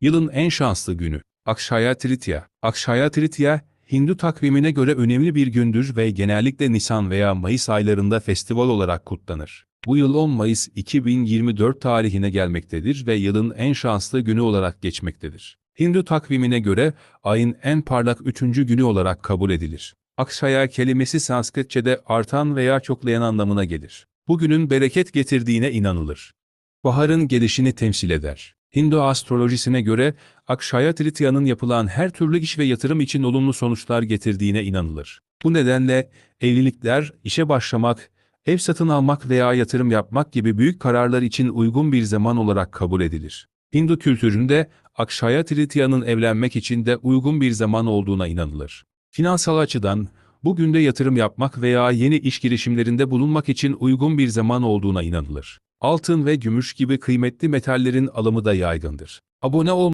Yılın en şanslı günü. Akshaya Tritiya. Akshaya Tritiya, Hindu takvimine göre önemli bir gündür ve genellikle Nisan veya Mayıs aylarında festival olarak kutlanır. Bu yıl 10 Mayıs 2024 tarihine gelmektedir ve yılın en şanslı günü olarak geçmektedir. Hindu takvimine göre ayın en parlak üçüncü günü olarak kabul edilir. Akshaya kelimesi Sanskritçe'de artan veya çoklayan anlamına gelir. Bugünün bereket getirdiğine inanılır. Baharın gelişini temsil eder. Hindu astrolojisine göre Akshaya Tritiya'nın yapılan her türlü iş ve yatırım için olumlu sonuçlar getirdiğine inanılır. Bu nedenle evlilikler, işe başlamak, ev satın almak veya yatırım yapmak gibi büyük kararlar için uygun bir zaman olarak kabul edilir. Hindu kültüründe Akshaya Tritiya'nın evlenmek için de uygun bir zaman olduğuna inanılır. Finansal açıdan bugün de yatırım yapmak veya yeni iş girişimlerinde bulunmak için uygun bir zaman olduğuna inanılır. Altın ve gümüş gibi kıymetli metallerin alımı da yaygındır. Abone ol